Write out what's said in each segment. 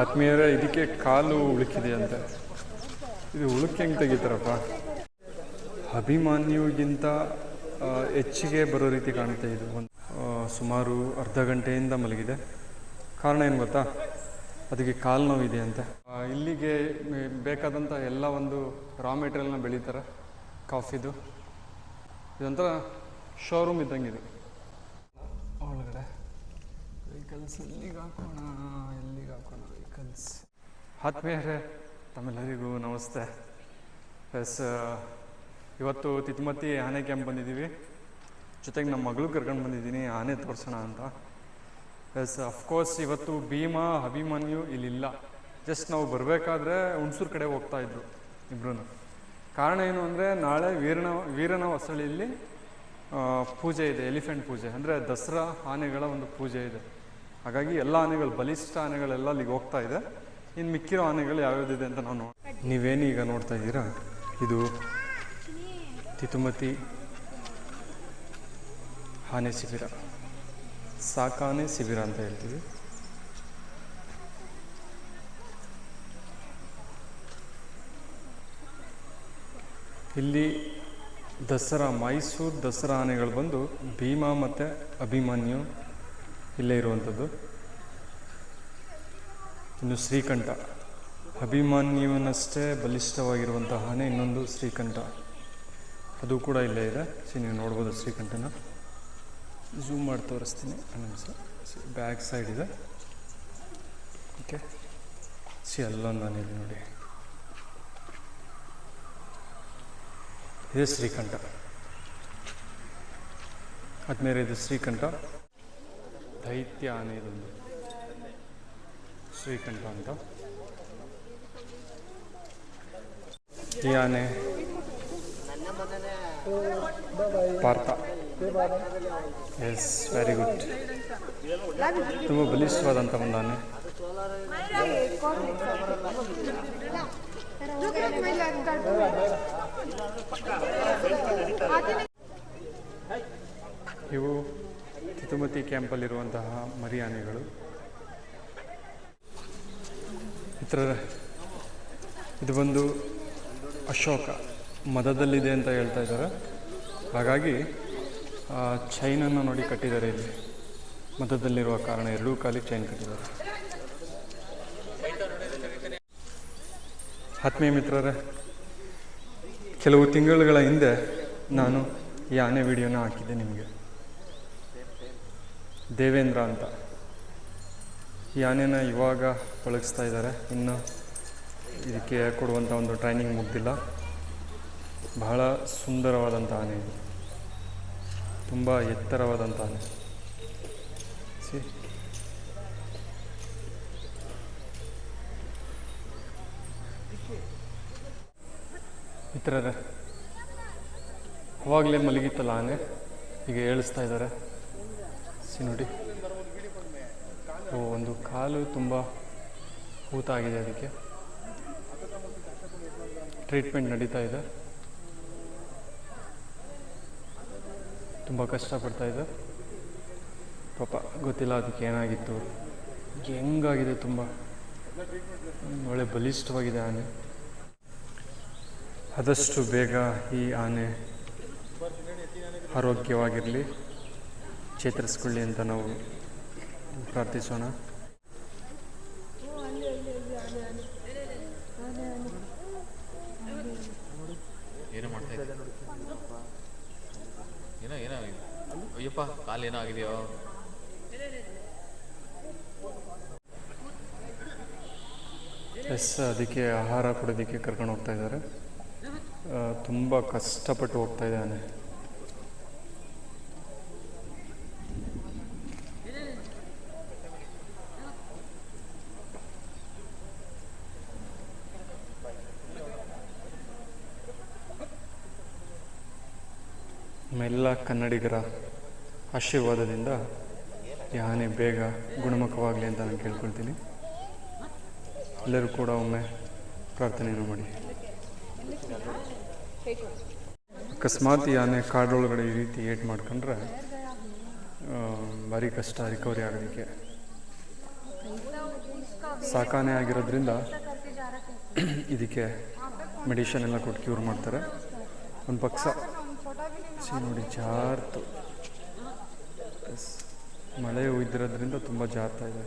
ಆತ್ಮೀಯರೇ, ಇದಕ್ಕೆ ಕಾಲು ಉಳುಕಿದೆಯಂತೆ. ಇದು ಉಳುಕೆ ಹೆಂಗೆ ತೆಗಿತಾರಪ್ಪ? ಅಭಿಮಾನ್ಯುಗಿಂತ ಹೆಚ್ಚಿಗೆ ಬರೋ ರೀತಿ ಕಾಣುತ್ತೆ ಇದು. ಒಂದು ಸುಮಾರು ಅರ್ಧ ಗಂಟೆಯಿಂದ ಮಲಗಿದೆ. ಕಾರಣ ಏನು ಗೊತ್ತಾ? ಅದಕ್ಕೆ ಕಾಲು ನೋವಿದೆ ಅಂತೆ ಇಲ್ಲಿಗೆ ಬೇಕಾದಂಥ ಎಲ್ಲ ಒಂದು ರಾ ಮೆಟೀರಿಯಲ್ನ ಬೆಳೀತಾರೆ. ಕಾಫಿದು. ಇದೊಂಥರ ಶೋರೂಮ್ ಇದ್ದಂಗೆ ಒಳಗಡೆ ವೆಹಿಕಲ್ಸ್ ಎಲ್ಲಿಗೆ ಹಾಕೋಣ ಎಲ್ಲಿಗೆ ಹಾಕೋಣ ವೆಹಿಕಲ್ಸ್ ಆತ್ಮೀಯರೇ, ತಮ್ಮೆಲ್ಲರಿಗೂ ನಮಸ್ತೆ. ಎಸ್ ಇವತ್ತು ತಿತ್ಮತಿ ಆನೆ ಕ್ಯಾಂಪ್ ಬಂದಿದ್ದೀವಿ. ಜೊತೆಗೆ ನಮ್ಮ ಮಗಳು ಕರ್ಕೊಂಡು ಬಂದಿದ್ದೀನಿ, ಆನೆ ತೋರಿಸೋಣ ಅಂತ. ಎಸ್ ಅಫ್ಕೋರ್ಸ್ ಇವತ್ತು ಭೀಮಾ, ಅಭಿಮನ್ಯು ಇಲ್ಲಿಲ್ಲ. ಜಸ್ಟ್ ನಾವು ಬರಬೇಕಾದ್ರೆ ಹುಣಸೂರು ಕಡೆ ಹೋಗ್ತಾ ಇದ್ರು ಇಬ್ರು ಕಾರಣ ಏನು ಅಂದರೆ, ನಾಳೆ ವೀರನ ವೀರನ ಹೊಸಳಿಯಲ್ಲಿ ಪೂಜೆ ಇದೆ, ಎಲಿಫೆಂಟ್ ಪೂಜೆ. ಅಂದರೆ ದಸರಾ ಆನೆಗಳ ಒಂದು ಪೂಜೆ ಇದೆ. ಹಾಗಾಗಿ ಎಲ್ಲ ಆನೆಗಳು, ಬಲಿಷ್ಠ ಆನೆಗಳೆಲ್ಲ ಅಲ್ಲಿಗೆ ಹೋಗ್ತಾ ಇದೆ. ಇನ್ನು ಮಿಕ್ಕಿರೋ ಆನೆಗಳು ಯಾವ್ಯಾವ್ದಿದೆ ಅಂತ ನಾವು ನೋಡಿ ನೀವೇನೀಗ ನೋಡ್ತಾ ಇದ್ದೀರಾ? ಇದು ತಿತುಮತಿ ಆನೆ ಶಿಬಿರ. ಸಾಕಾನೆ ಶಿಬಿರ ಅಂತ ಹೇಳ್ತೀವಿ. ಇಲ್ಲಿ ದಸರಾ, ಮೈಸೂರು ದಸರಾ ಆನೆಗಳು ಬಂದು ಭೀಮಾ ಮತ್ತು ಅಭಿಮನ್ಯು ಇಲ್ಲೇ ಇರುವಂಥದ್ದು. ಇನ್ನು ಶ್ರೀಕಂಠ. ಅಭಿಮಾನ್ಯವನ್ನಷ್ಟೇ ಬಲಿಷ್ಠವಾಗಿರುವಂತಹ ಆನೆ ಇನ್ನೊಂದು ಶ್ರೀಕಂಠ. ಅದು ಕೂಡ ಇಲ್ಲೇ ಇದೆ. ಸಿ ನೀವು ನೋಡ್ಬೋದು ಶ್ರೀಕಂಠನ. ಝೂಮ್ ಮಾಡಿ ತೋರಿಸ್ತೀನಿ. ನಿಮಿಷ. ಬ್ಯಾಕ್ ಸೈಡ್ ಇದೆ. ಓಕೆ. ಸಿ ಅಲ್ಲೊಂದು ಇಲ್ಲಿ ನೋಡಿ. ಇದು ಶ್ರೀಕಂಠ. ಆದ್ಮೇಲೆ ಇದು ಶ್ರೀಕಂಠ. ದೈತ್ಯ ಆನೆ ಇದೊಂದು ಶ್ರೀಕಂಠ ಅಂತ. ಈ ಆನೆ ಪಾರ್ಥ. ಎಸ್ ವೆರಿ ಗುಡ್ ತುಂಬ ಬಲಿಷ್ಠವಾದಂಥ ಒಂದು ಆನೆ ಇವು ತಿತುಮತಿ ಕ್ಯಾಂಪಲ್ಲಿರುವಂತಹ ಮರಿಯಾನೆಗಳು. ಇತರ ಇದು ಬಂದು ಅಶೋಕ ಮದದಲ್ಲಿದೆ ಅಂತ ಹೇಳ್ತಾ ಇದ್ದಾರೆ. ಹಾಗಾಗಿ ಚೈನನ್ನು ನೋಡಿ ಕಟ್ಟಿದ್ದಾರೆ ಇಲ್ಲಿ. ಮದದಲ್ಲಿರುವ ಕಾರಣ ಎರಡೂ ಕಾಲಿ ಚೈನ್ ಕಟ್ಟಿದ್ದಾರೆ. ಆತ್ಮೀಯ ಮಿತ್ರರೇ, ಕೆಲವು ತಿಂಗಳುಗಳ ಹಿಂದೆ ನಾನು ಈ ಆನೆ ವಿಡಿಯೋನ ಹಾಕಿದ್ದೆ ನಿಮಗೆ. ದೇವೇಂದ್ರ ಅಂತ. ಈ ಆನೆನ ಇವಾಗ ಪಳಗಿಸ್ತಾ ಇದ್ದಾರೆ ಇನ್ನು ಇದಕ್ಕೆ ಕೊಡುವಂಥ ಒಂದು ಟ್ರೈನಿಂಗ್ ಮುಗ್ದಿಲ್ಲ. ಬಹಳ ಸುಂದರವಾದಂಥ ಆನೆ ಇದು. ತುಂಬ ಎತ್ತರವಾದಂಥ ಆನೆ. ಸಿ. ಮಿತ್ರರೇ, ಅವಾಗಲೇ ಮಲಗಿತ್ತಲ್ಲ ಆನೆ? ಈಗ ಏಳಿಸ್ತಾ ಇದ್ದಾರೆ ಸಿ ನೋಡಿ. ಒಂದು ಕಾಲು ತುಂಬ ಆಗಿದೆ ಅದಕ್ಕೆ. ಟ್ರೀಟ್ಮೆಂಟ್ ನಡೀತಾ ಇದೆ. ತುಂಬ ಕಷ್ಟಪಡ್ತಾ ಇದೆ. ಪಾಪ ಗೊತ್ತಿಲ್ಲ ಅದಕ್ಕೆ ಏನಾಗಿತ್ತು. ಹೆಂಗಾಗಿದೆ ತುಂಬ. ಒಳ್ಳೆ ಬಲಿಷ್ಠವಾಗಿದೆ ಆನೆ. ಆದಷ್ಟು ಬೇಗ ಈ ಆನೆ ಆರೋಗ್ಯವಾಗಿರಲಿ. ಚೇತರಿಸ್ಕೊಳ್ಳಿ ಅಂತ ನಾವು ಪ್ರಾರ್ಥಿಸೋಣ. ಏನೋ ಮಾಡ್ತಾ ಇದ್ದೆ. ಏನೋ ಏನೋ ಅಯ್ಯಪ್ಪ ಆಗಿದೆಯೋ. ಎಸ್ ಅದಕ್ಕೆ ಆಹಾರ ಕೊಡೋದಕ್ಕೆ ಕರ್ಕೊಂಡು ಹೋಗ್ತಾ ಇದ್ದಾರೆ. ತುಂಬ ಕಷ್ಟಪಟ್ಟು ಹೋಗ್ತಾ ಇದ್ದಾನೆ. ನಮ್ಮೆಲ್ಲ ಕನ್ನಡಿಗರ ಆಶೀರ್ವಾದದಿಂದ ಯಾನೆ ಬೇಗ ಗುಣಮುಖವಾಗಲಿ ಅಂತ ನಾನು ಕೇಳ್ಕೊಳ್ತೀನಿ. ಎಲ್ಲರೂ ಕೂಡ ಒಮ್ಮೆ ಪ್ರಾರ್ಥನೆಯನ್ನು ಮಾಡಿ. ಅಕಸ್ಮಾತ್ ಯಾನೆ ಕಾಡೊಳಗಡೆ ಈ ರೀತಿ ಏಟ್ ಮಾಡ್ಕೊಂಡ್ರೆ ಭಾರಿ ಕಷ್ಟ ರಿಕವರಿ ಆಗೋದಕ್ಕೆ ಸಾಕಾನೆ ಆಗಿರೋದ್ರಿಂದ ಇದಕ್ಕೆ ಮೆಡಿಷನ್ ಎಲ್ಲ ಕೊಟ್ಟು ಕ್ಯೂರ್ ಮಾಡ್ತಾರೆ. ಒಂದು ಪಕ್ಷ ನೋಡಿ ಜಾರ್ತು. ಮಳೆ ಇದ್ದಿರೋದ್ರಿಂದ ತುಂಬ ಜಾರ್ತಾ ಇದೆ.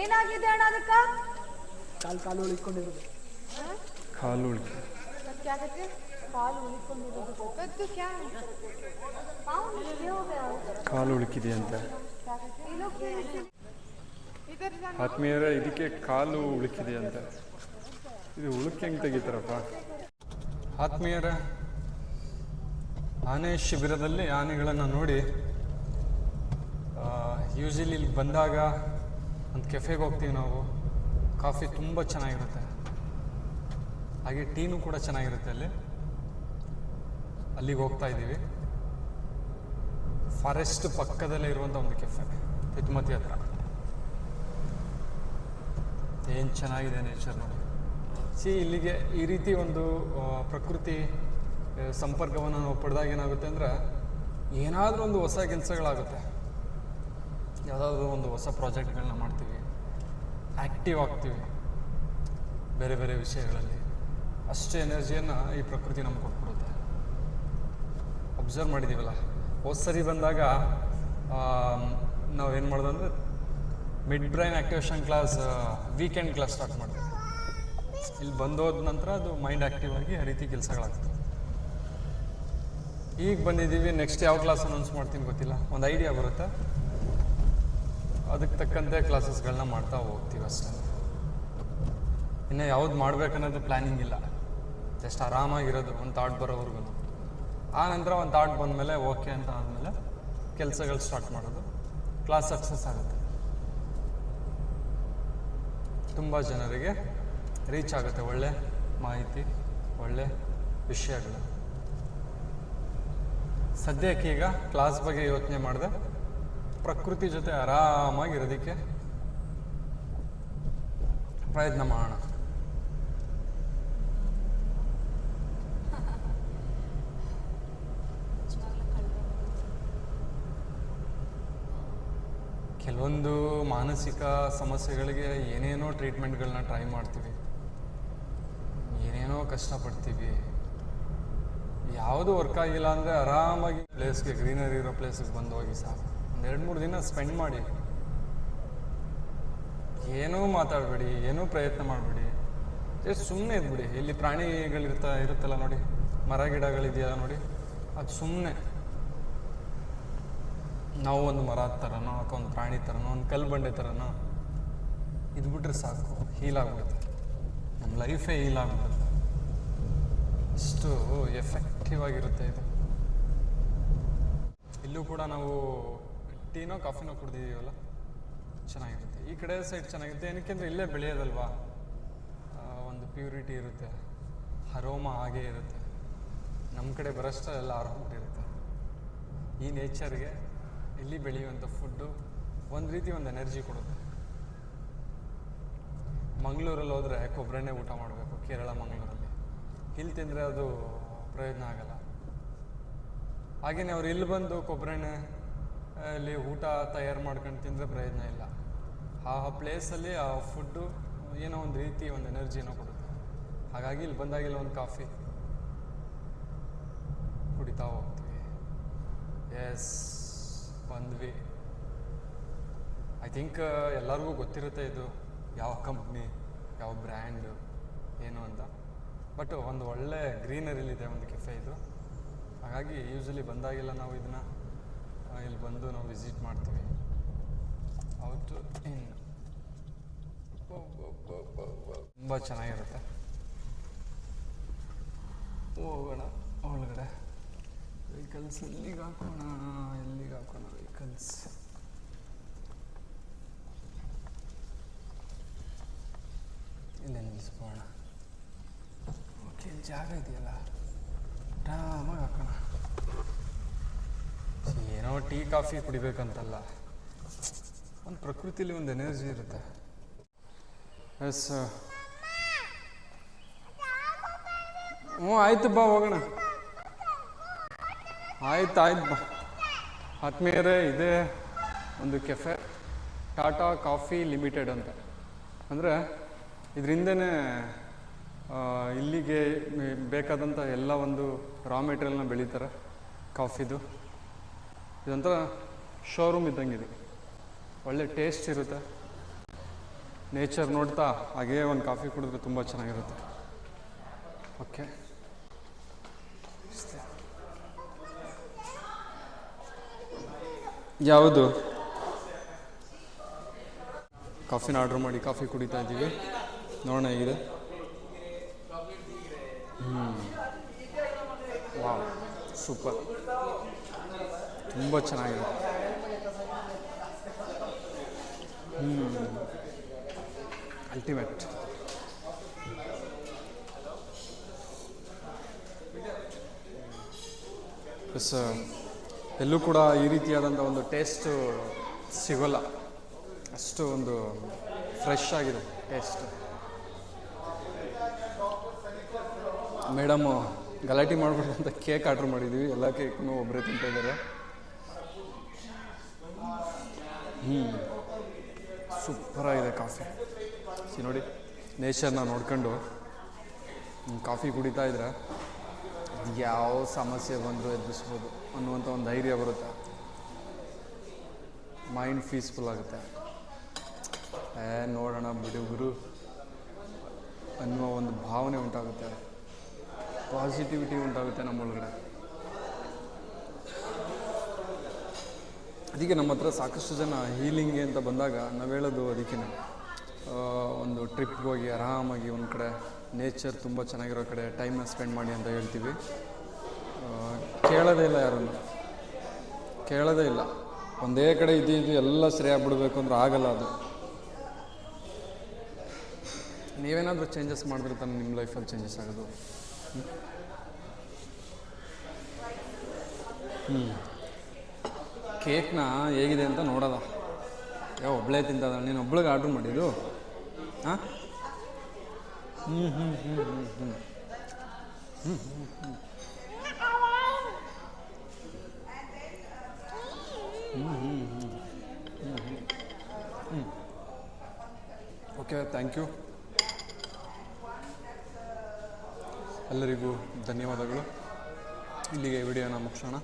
ಏನಾಗಿದೆ ಅಣ್ಣ ಅದಕ್ಕೆ? ಕಾಲು ಕಾಲು ಉಳಿಕೊಂಡಿರೋದು. ಕಾಲು ಉಳಿಕೆ. ಕಾಲು ಉಳುಕಿದೆಯಂತೆ. ಆತ್ಮೀಯರ ಇದಕ್ಕೆ ಕಾಲು ಉಳುಕಿದೆಯಂತೆ. ಇದು ಉಳುಕಿ ಹೆಂಗೆ ತೆಗಿತಾರಪ್ಪ? ಆತ್ಮೀಯರ ಆನೆ ಶಿಬಿರದಲ್ಲಿ ಆನೆಗಳನ್ನು ನೋಡಿ ಯೂಶಲಿ ಇಲ್ಲಿ ಬಂದಾಗ ಒಂದು ಕೆಫೆಗೆ ಹೋಗ್ತೀವಿ ನಾವು. ಕಾಫಿ ತುಂಬ ಚೆನ್ನಾಗಿರುತ್ತೆ. ಹಾಗೆ ಟೀನು ಕೂಡ ಚೆನ್ನಾಗಿರುತ್ತೆ ಅಲ್ಲಿ. ಅಲ್ಲಿಗೆ ಹೋಗ್ತಾ ಇದ್ದೀವಿ. ಫಾರೆಸ್ಟ್ ಪಕ್ಕದಲ್ಲೇ ಇರುವಂಥ ಒಂದು ಕೆಫೆ ಹಿತ್ಮತಿ ಹತ್ರ. ಏನು ಚೆನ್ನಾಗಿದೆ ನೇಚರ್ ನೋಡಿ. ಸಿ ಇಲ್ಲಿಗೆ ಈ ರೀತಿ ಒಂದು ಪ್ರಕೃತಿ ಸಂಪರ್ಕವನ್ನು ನಾವು ಪಡೆದಾಗ ಏನಾಗುತ್ತೆ ಅಂದ್ರೆ ಏನಾದರೂ ಒಂದು ಹೊಸ ಕೆಲಸಗಳಾಗುತ್ತೆ. ಯಾವುದಾದ್ರೂ ಒಂದು ಹೊಸ ಪ್ರಾಜೆಕ್ಟ್ಗಳನ್ನ ಮಾಡ್ತೀವಿ ಆ್ಯಕ್ಟಿವ್ ಆಗ್ತೀವಿ, ಬೇರೆ ಬೇರೆ ವಿಷಯಗಳಲ್ಲಿ. ಅಷ್ಟೇ ಎನರ್ಜಿಯನ್ನು ಈ ಪ್ರಕೃತಿ ನಮ್ಗೆ ಕೊಟ್ಬಿಡುತ್ತೆ. ಅಬ್ಸರ್ವ್ ಮಾಡಿದ್ದೀವಲ್ಲ ಹೋದ ಸರಿ ಬಂದಾಗ ನಾವು ಏನು ಮಾಡೋದು ಅಂದರೆ mid brain activation class weekend class start ಮಾಡಿದೆ ಇಲ್ಲಿ ಬಂದೋದ ನಂತರ ಅದು ಮೈಂಡ್ ಆ್ಯಕ್ಟಿವ್ ಆಗಿ ಆ ರೀತಿ ಕೆಲಸಗಳಾಗ್ತವೆ ಈಗ ಬಂದಿದ್ದೀವಿ ನೆಕ್ಸ್ಟ್ ಯಾವ ಕ್ಲಾಸ್ ಅನೌನ್ಸ್ ಮಾಡ್ತೀನಿ ಗೊತ್ತಿಲ್ಲ. ಒಂದು ಐಡಿಯಾ ಬರುತ್ತೆ? ಅದಕ್ಕೆ ತಕ್ಕಂತೆ ಕ್ಲಾಸಸ್ಗಳನ್ನ ಮಾಡ್ತಾ ಹೋಗ್ತೀವಿ ಅಷ್ಟೇ. ಇನ್ನು ಯಾವ್ದು ಮಾಡ್ಬೇಕನ್ನೋದು ಪ್ಲ್ಯಾನಿಂಗ್ ಇಲ್ಲ. ಜಸ್ಟ್ ಆರಾಮಾಗಿರೋದು, ಒಂದು ಥಾಟ್ ಬರೋವರೆಗೂ. ಆ ನಂತರ ಒಂದು ಥಾಟ್ ಬಂದಮೇಲೆ ಓಕೆ ಅಂತ ಆದಮೇಲೆ ಕೆಲಸಗಳು ಸ್ಟಾರ್ಟ್ ಮಾಡೋದು. ಕ್ಲಾಸ್ ಸಕ್ಸಸ್ ಆಗುತ್ತೆ. ತುಂಬ ಜನರಿಗೆ ರೀಚ್ ಆಗುತ್ತೆ ಒಳ್ಳೆ ಮಾಹಿತಿ, ಒಳ್ಳೆ ವಿಷಯಗಳು. ಸದ್ಯಕ್ಕೆ ಈಗ ಕ್ಲಾಸ್ ಬಗ್ಗೆ ಯೋಚನೆ ಮಾಡಿದೆ. ಪ್ರಕೃತಿ ಜೊತೆ ಆರಾಮಾಗಿರೋದಕ್ಕೆ ಪ್ರಯತ್ನ ಮಾಡೋಣ. ಕೆಲವೊಂದು ಮಾನಸಿಕ ಸಮಸ್ಯೆಗಳಿಗೆ ಏನೇನೋ ಟ್ರೀಟ್ಮೆಂಟ್ಗಳನ್ನ ಟ್ರೈ ಮಾಡ್ತೀವಿ. ಏನೇನೋ ಕಷ್ಟಪಡ್ತೀವಿ. ಯಾವುದು ವರ್ಕ್ ಆಗಿಲ್ಲ ಅಂದರೆ ಆರಾಮಾಗಿ ಪ್ಲೇಸ್ಗೆ ಗ್ರೀನರಿ ಇರೋ ಪ್ಲೇಸಿಗೆ ಬಂದು ಹೋಗಿ ಸಾಕು. ಒಂದು ಎರಡು ಮೂರು ದಿನ ಸ್ಪೆಂಡ್ ಮಾಡಿ. ಏನೂ ಮಾತಾಡಬೇಡಿ, ಏನೂ ಪ್ರಯತ್ನ ಮಾಡಬೇಡಿ. ಜಸ್ಟ್ ಸುಮ್ಮನೆ ಇದ್ಬಿಡಿ. ಇಲ್ಲಿ ಪ್ರಾಣಿಗಳಿರ್ತಾ, ಇರುತ್ತಲ್ಲ ನೋಡಿ. ಮರ ಗಿಡಗಳಿದೆಯಲ್ಲ ನೋಡಿ. ಅದು ಸುಮ್ಮನೆ ನಾವು ಒಂದು ಮರ ಥರನೋ ಅಥವಾ ಒಂದು ಪ್ರಾಣಿ ಥರನೋ ಒಂದು ಕಲ್ಲು ಬಂಡೆ ಥರನೋ ಇದು ಬಿಟ್ರೆ ಸಾಕು. ಹೀಲ್ ಆಗ್ಬಿಡುತ್ತೆ. ನಮ್ಮ ಲೈಫೇ ಹೀಲ್ ಆಗ್ಬಿಡುತ್ತೆ. ಅಷ್ಟು ಆಗಿರುತ್ತೆ ಇದು. ಇಲ್ಲೂ ಕೂಡ ನಾವು ಟೀನೋ, ಕಾಫಿನೋ ಕುಡ್ದಿದ್ದೀವಲ್ಲ? ಚೆನ್ನಾಗಿರುತ್ತೆ. ಈ ಕಡೆ ಸೈಡ್ ಚೆನ್ನಾಗಿರುತ್ತೆ. ಏನಕ್ಕೆ ಅಂದರೆ ಇಲ್ಲೇ ಬೆಳೆಯೋದಲ್ವಾ? ಒಂದು ಪ್ಯೂರಿಟಿ ಇರುತ್ತೆ. ಹರೋಮ ಹಾಗೇ ಇರುತ್ತೆ. ನಮ್ಮ ಕಡೆ ಬರೋಷ್ಟು ಎಲ್ಲ ಇರುತ್ತೆ. ಈ ನೇಚರ್ಗೆ ಇಲ್ಲಿ ಬೆಳೆಯುವಂಥ ಫುಡ್ಡು ಒಂದು ರೀತಿ ಒಂದು ಎನರ್ಜಿ ಕೊಡುತ್ತೆ. ಮಂಗಳೂರಲ್ಲಿ ಹೋದರೆ ಕೊಬ್ಬರನ್ನೇ ಊಟ ಮಾಡಬೇಕು, ಕೇರಳ, ಮಂಗಳೂರಲ್ಲಿ. ಇಲ್ಲಿ ತಿಂದರೆ ಅದು ಪ್ರಯೋಜನ ಆಗಲ್ಲ. ಹಾಗೆಯೇ ಅವ್ರು ಇಲ್ಲಿ ಬಂದು ಕೊಬ್ಬರಣ್ಣೆ ಅಲ್ಲಿ ಊಟ ತಯಾರು ಮಾಡ್ಕೊಂಡು ತಿಂದರೆ ಪ್ರಯೋಜನ ಇಲ್ಲ. ಆ ಪ್ಲೇಸಲ್ಲಿ ಆ ಫುಡ್ಡು ಏನೋ ಒಂದು ರೀತಿ ಒಂದು ಎನರ್ಜಿನೋ ಕೊಡುತ್ತೆ. ಹಾಗಾಗಿ ಇಲ್ಲಿ ಬಂದಾಗಿಲ್ಲ ಒಂದು ಕಾಫಿ ಕುಡಿತಾ ಹೋಗ್ತೀವಿ. ಎಸ್ ಬಂದ್ವಿ. ಐ ಥಿಂಕ್ ಎಲ್ಲರಿಗೂ ಗೊತ್ತಿರುತ್ತೆ ಇದು ಯಾವ ಕಂಪ್ನಿ ಯಾವ ಬ್ರ್ಯಾಂಡು ಏನು ಅಂತ. ಬಟ್ ಒಂದು ಒಳ್ಳೆ ಗ್ರೀನರಿಲಿದೆ ಒಂದು ಕೆಫೆ ಇದು. ಹಾಗಾಗಿ ಯೂಶಲಿ ಬಂದಾಗೆಲ್ಲ ನಾವು ಇದನ್ನ ಇಲ್ಲಿ ಬಂದು ನಾವು ವಿಸಿಟ್ ಮಾಡ್ತೀವಿ. ಅವತ್ತು ಇನ್ ತುಂಬ ಚೆನ್ನಾಗಿರುತ್ತೆ. ಹೋಗೋಣ, ಒಳಗಡೆ. ವೆಹಿಕಲ್ಸ್ ಎಲ್ಲಿಗೆ ಹಾಕೋಣ? ಎಲ್ಲಿಗೆ ಹಾಕೋಣ ವೆಹಿಕಲ್ಸ್ ಇಲ್ಲೇ ನಿಲ್ಲಿಸ್ಬೋಣ ಇಲ್ಲಿ ಜಾಗ ಇದೆಯಲ್ಲ ಆರಾಮಾಗಿ ಹಾಕೋಣ ಏನೋ ಟೀ, ಕಾಫಿ ಕುಡಿಬೇಕಂತಲ್ಲ. ಒಂದು ಪ್ರಕೃತಿಲಿ ಒಂದು ಎನರ್ಜಿ ಇರುತ್ತೆ. ಎಸ್ ಹ್ಞೂ, ಆಯ್ತು ಬಾ, ಹೋಗೋಣ. ಆಯ್ತು ಆಯ್ತು ಬಾ. ಆತ್ಮೀಯರೇ, ಇದೆ ಒಂದು ಕೆಫೆ, ಟಾಟಾ ಕಾಫಿ ಲಿಮಿಟೆಡ್ ಅಂತ. ಅಂದರೆ ಇದರಿಂದನೇ ಇಲ್ಲಿಗೆ ಬೇಕಾದಂಥ ಎಲ್ಲ ಒಂದು ರಾ ಮೆಟೀರಿಯಲ್ನ ಬೆಳೀತಾರೆ. ಕಾಫಿದು. ಇದೊಂಥರ ಶೋರೂಮ್ ಇದ್ದಂಗೆ ಇದೆ ಒಳ್ಳೆ ಟೇಸ್ಟ್ ಇರುತ್ತೆ. ನೇಚರ್ ನೋಡ್ತಾ ಹಾಗೇ ಒಂದು ಕಾಫಿ ಕುಡಿದ್ರೆ ತುಂಬ ಚೆನ್ನಾಗಿರುತ್ತೆ. ಓಕೆ ಯಾವುದು? ಕಾಫಿನ ಆರ್ಡ್ರ್ ಮಾಡಿ ಕಾಫಿ ಕುಡಿತಾ ಇದ್ದೀವಿ. ನೋಡೋಣ ಹೇಗಿದೆ. Wow, super. ತುಂಬ ಚೆನ್ನಾಗಿದೆ. ಹ್ಞೂ ಅಲ್ಟಿಮೇಟ್ ಪ್ಲಸ್ ಎಲ್ಲೂ ಕೂಡ ಈ ರೀತಿಯಾದಂಥ ಒಂದು ಟೇಸ್ಟು ಸಿಗೋಲ್ಲ. ಅಷ್ಟು ಒಂದು ಫ್ರೆಶ್ ಆಗಿದೆ ಟೇಸ್ಟ್ ಮೇಡಮು, ಗಲಾಟೆ ಮಾಡ್ಬಿಟ್ಟು ಅಂತ ಕೇಕ್ ಆರ್ಡ್ರ್ ಮಾಡಿದ್ವಿ. ಎಲ್ಲ ಕೇಕ್ನು ಒಬ್ಬರೇ ತಿಂತಾ ಇದ್ದಾರೆ. ಹ್ಞೂ ಸೂಪರಾಗಿದೆ ಕಾಫಿ. ಸಿ, ನೋಡಿ, ನೇಚರ್ನ ನೋಡ್ಕೊಂಡು ಕಾಫಿ ಕುಡಿತಾ ಇದ್ರೆ ಯಾವ ಸಮಸ್ಯೆ ಬಂದರೂ ಎದುರಿಸ್ಬೋದು ಅನ್ನುವಂಥ ಒಂದು ಧೈರ್ಯ ಬರುತ್ತೆ. ಮೈಂಡ್ ಪೀಸ್ಫುಲ್ ಆಗುತ್ತೆ. ಏ, ನೋಡೋಣ ಬಿಡು ಗುರು ಅನ್ನುವ ಒಂದು ಭಾವನೆ ಉಂಟಾಗುತ್ತೆ. ಪಾಸಿಟಿವಿಟಿ ಉಂಟಾಗುತ್ತೆ ನಮ್ಮೊಳಗಡೆ ಅದಕ್ಕೆ ನಮ್ಮ ಹತ್ರ ಸಾಕಷ್ಟು ಜನ ಹೀಲಿಂಗ್ ಅಂತ ಬಂದಾಗ ನಾವು ಹೇಳೋದು ಅದಕ್ಕೆ ಒಂದು ಟ್ರಿಪ್ಗೆ ಹೋಗಿ ಆರಾಮಾಗಿ ಒಂದು ಕಡೆ ನೇಚರ್ ತುಂಬ ಚೆನ್ನಾಗಿರೋ ಕಡೆ ಟೈಮ್ನ ಸ್ಪೆಂಡ್ ಮಾಡಿ ಅಂತ ಹೇಳ್ತೀವಿ. ಕೇಳೋದೇ ಇಲ್ಲ ಯಾರನ್ನು. ಕೇಳೋದೇ ಇಲ್ಲ. ಒಂದೇ ಕಡೆ ಇದ್ದಿದ್ದು ಇದು ಎಲ್ಲ ಸರಿಯಾಗಿ ಬಿಡಬೇಕು ಅಂದ್ರೆ ಆಗಲ್ಲ ಅದು. ನೀವೇನಾದರೂ ಚೇಂಜಸ್ ಮಾಡಿದ್ರೆ ತಾನೆ ನಿಮ್ಮ ಲೈಫಲ್ಲಿ ಚೇಂಜಸ್ ಆಗೋದು. ಹ್ಞೂ ಕೇಕ್ನ ಹೇಗಿದೆ ಅಂತ ನೋಡೋದ? ಯಾವ ಒಬ್ಬಳೇ ತಿಂತದ? ನೀನು ಒಬ್ಳಿಗೆ ಆರ್ಡ್ರ್ ಮಾಡಿದ್ದು? ಹಾಂ? ಹ್ಞೂ ಹ್ಞೂ ಹ್ಞೂ ಹ್ಞೂ ಹ್ಞೂ ಓಕೆ ಥ್ಯಾಂಕ್ ಯು ಎಲ್ಲರಿಗೂ ಧನ್ಯವಾದಗಳು. ಇಲ್ಲಿಗೆ ವಿಡಿಯೋನ ಮುಗಿಸೋಣ.